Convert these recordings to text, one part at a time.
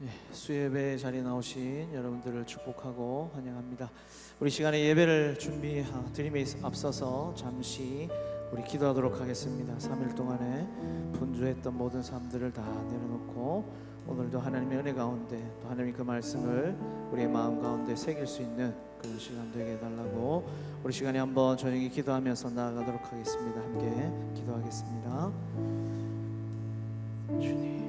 예, 수예배 자리에 나오신 여러분들을 축복하고 환영합니다. 우리 시간에 예배를 준비 드림에 앞서서 잠시 우리 기도하도록 하겠습니다. 3일 동안에 분주했던 모든 삶들을 다 내려놓고 오늘도 하나님의 은혜 가운데 또 하나님 그 말씀을 우리의 마음 가운데 새길 수 있는 그런 시간 되게 해달라고 우리 시간에 한번 저녁에 기도하면서 나아가도록 하겠습니다. 함께 기도하겠습니다. 주님.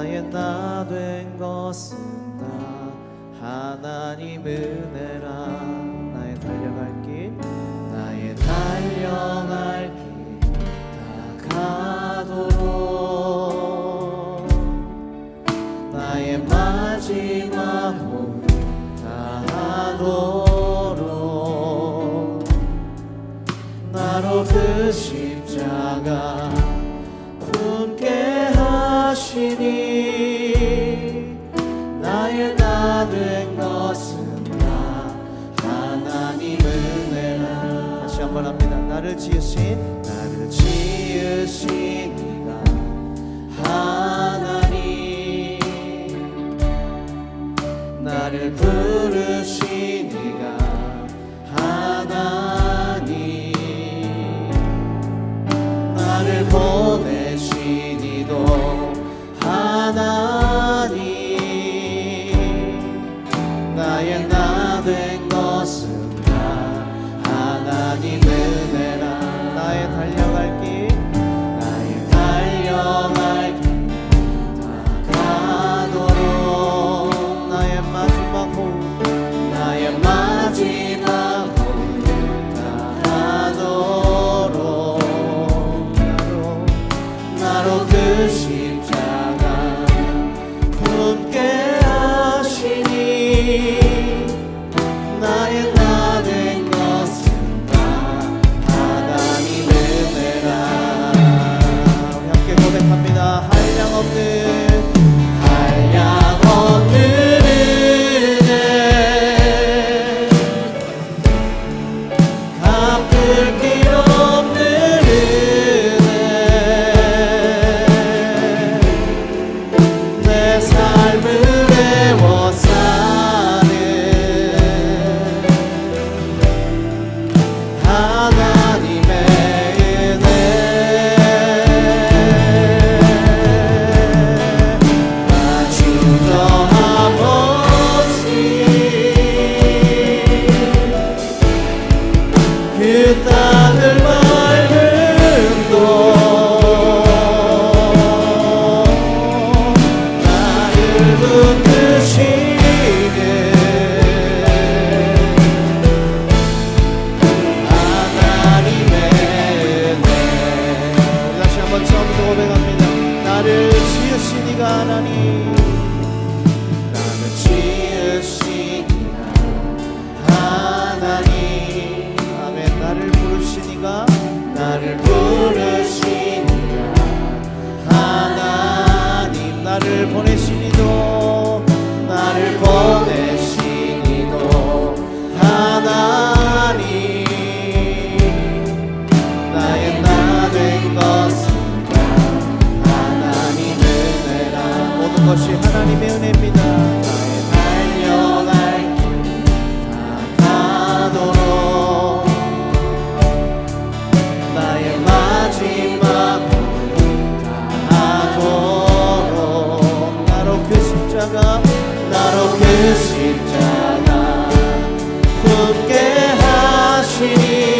나의 나 된 것은 다 하나님 은혜라. 나의 달려갈 길 나의 달려갈 합 십자가 나로 그 십자가 굳게 하시니.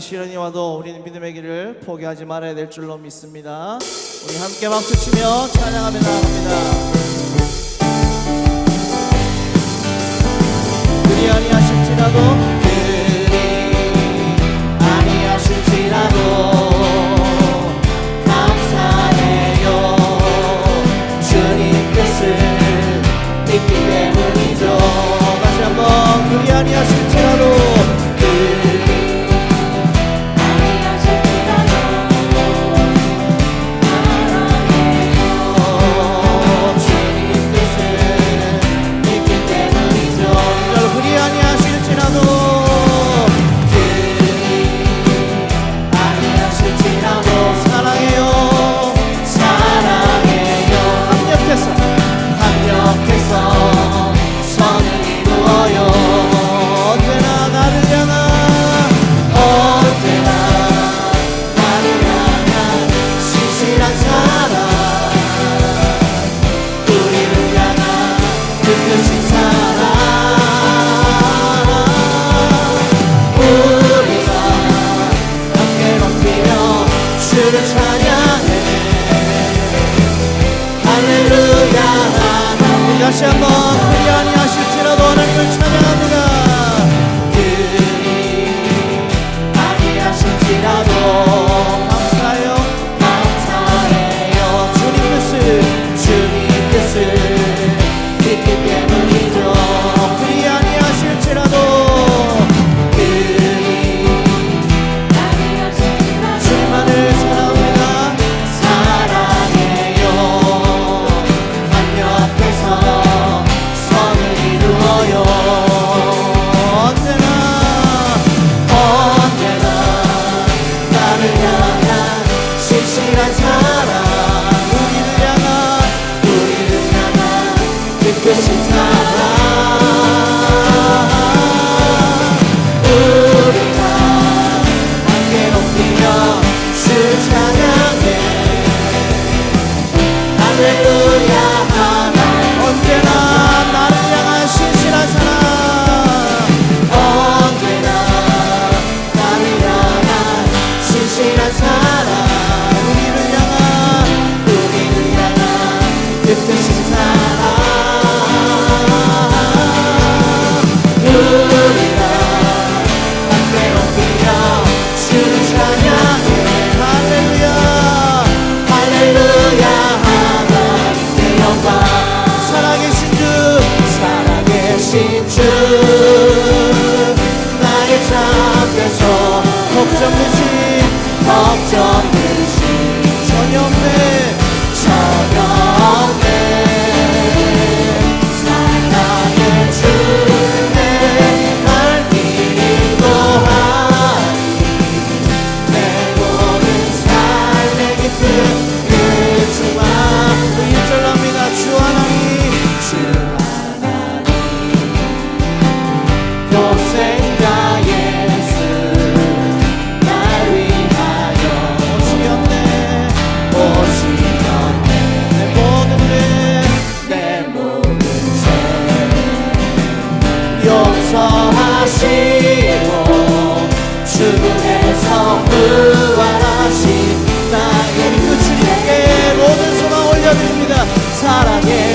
시련이 와도 우리는 믿음의 길을 포기하지 말아야 될 줄로 믿습니다. 우리 함께 박수 치며 찬양하며 나갑니다. 그리 아니하실지라도 sin truth.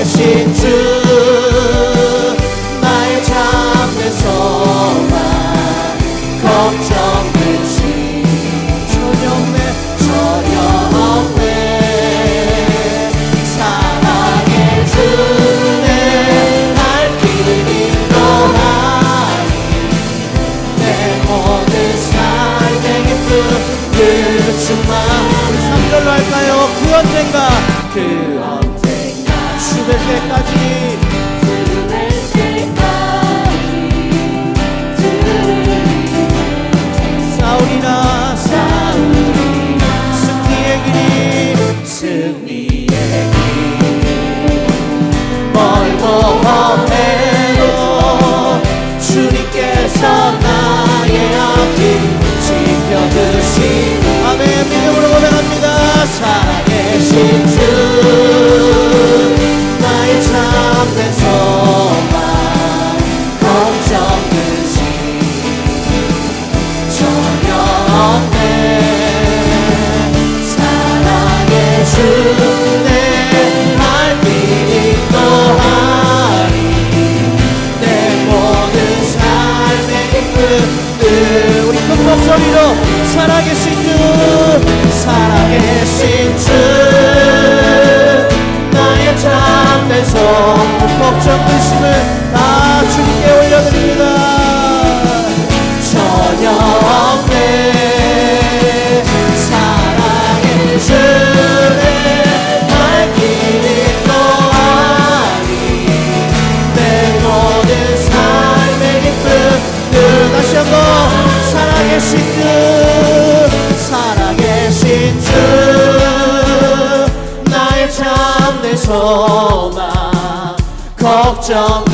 心中 소망 걱정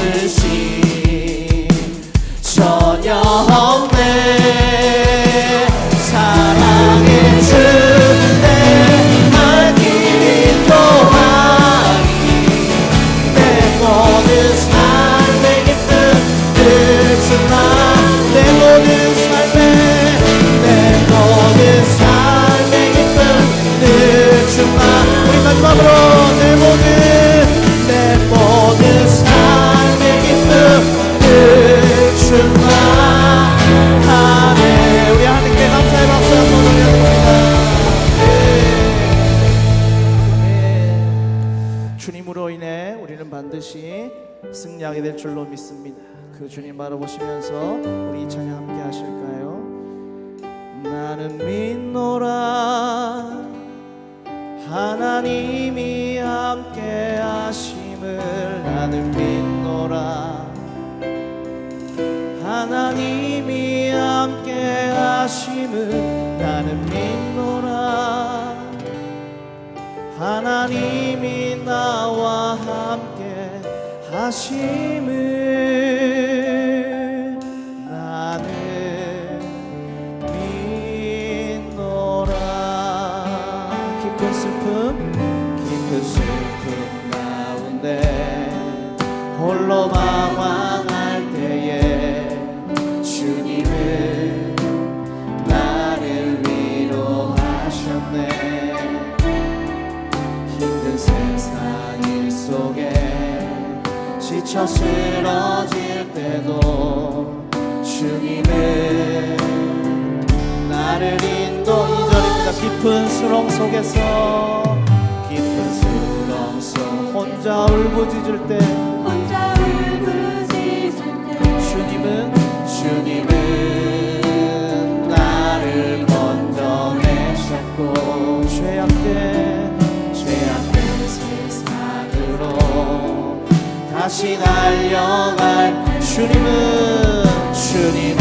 하게 될 줄로 믿습니다. 그 주님 바라보시면서 우리 찬양 함께 하실까요? 나는 믿노라 하나님이 함께 하심을 나는 믿노라 하나님이 함께 하심을 나는 믿노라 하나님이 나와 함께 하심을 나는 믿노라. 깊은 슬픔 깊은 슬픔 가운데 홀로 마마 지쳐 쓰러질 때도 주님의 나를 인도 이절입니다. 깊은 수렁 속에서 깊은 수렁 속 혼자 울부짖을 때 다시 달려갈 주님은 주님은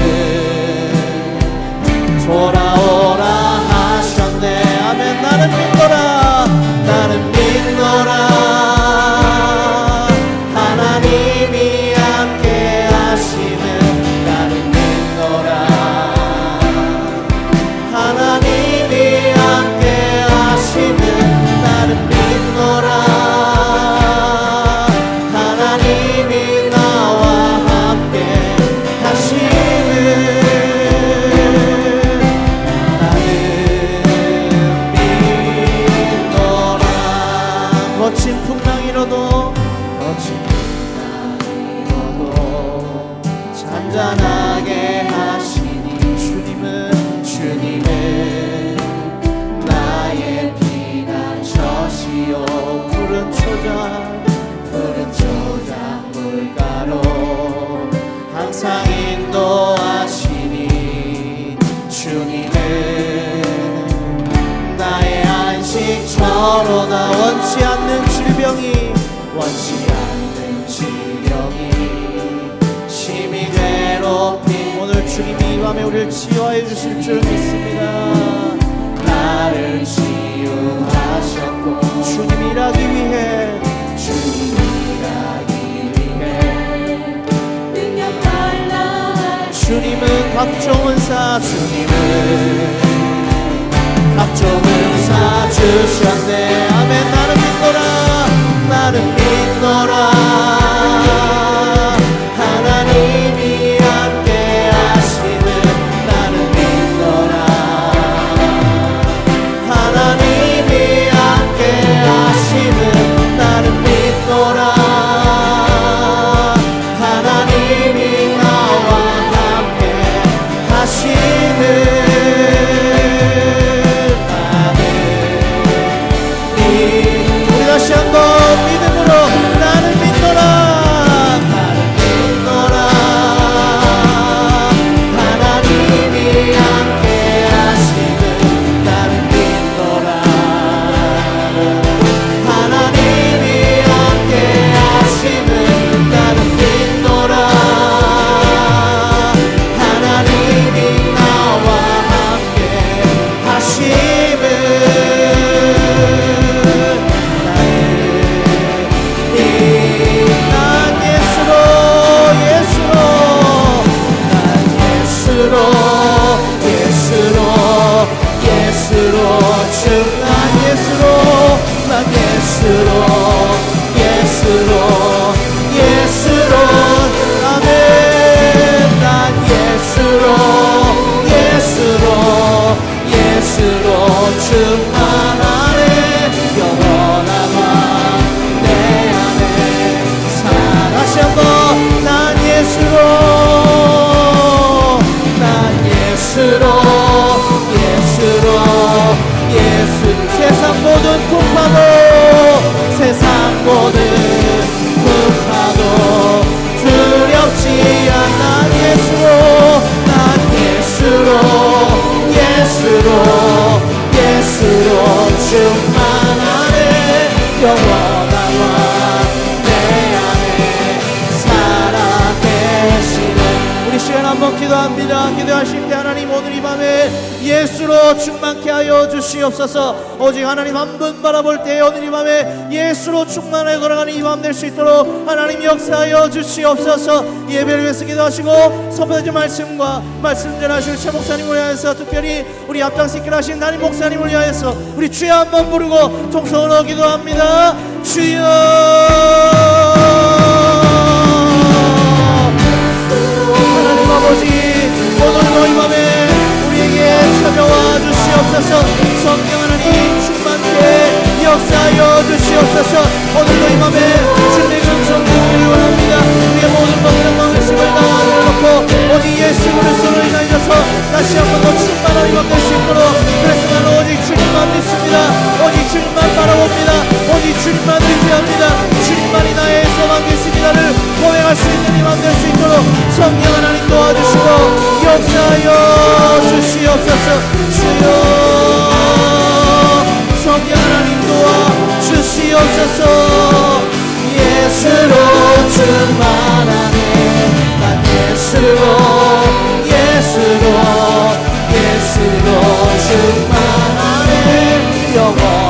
돌아오라 하셨네. 아멘. 나는 믿노라. 나는 믿노라. 밤에 우리를 치유하여 주실 줄 믿습니다. 나를 치유하셨고 주님 일하기 위해 주님 일하기 위해. 능력 달라 주님은 각종 은사 주님은 각종 은사 주셨네. 아멘. 나는 믿노라. 나는 믿노라 충만케 하여 주시옵소서. 오직 하나님 한 분 바라볼 때 오늘 이 밤에 예수로 충만하여 걸어가는 이 밤 될 수 있도록 하나님 역사하여 주시옵소서. 예배를 위해서 기도하시고 선포되지 말씀과 말씀 전하실 최 목사님을 위하여서 특별히 우리 앞장 서기를 하신 담임 목사님을 위하여서 우리 주여 한번 부르고 통성으로 기도합니다. 주여! 하나님 아버지 이 밤에 우리에게 찾아와 주시옵소서. 성령 하나님 충만케 역사하여 주시옵소서. 오늘도 이 밤에 음성 듣기를 원합니다. 우리의 모든 것들은 망심을 다 내려놓고 오직 예수 그리스도로 인하여서 다시 한번 더 충만한 이밤 될수 있도록 그래서 나는 오직 주님만 믿습니다. 오직 주님만 바라봅니다. 오직 주님만 의지합니다. 주님만이 나의 소망 되십니다를 고백할 수 있는 이밤 될수 있도록 성령 주시옵소서 주여 성령 하나님 도와 주시옵소서. 예수로 충만하네. 난 예수로 예수로 예수로 충만하네. 영원.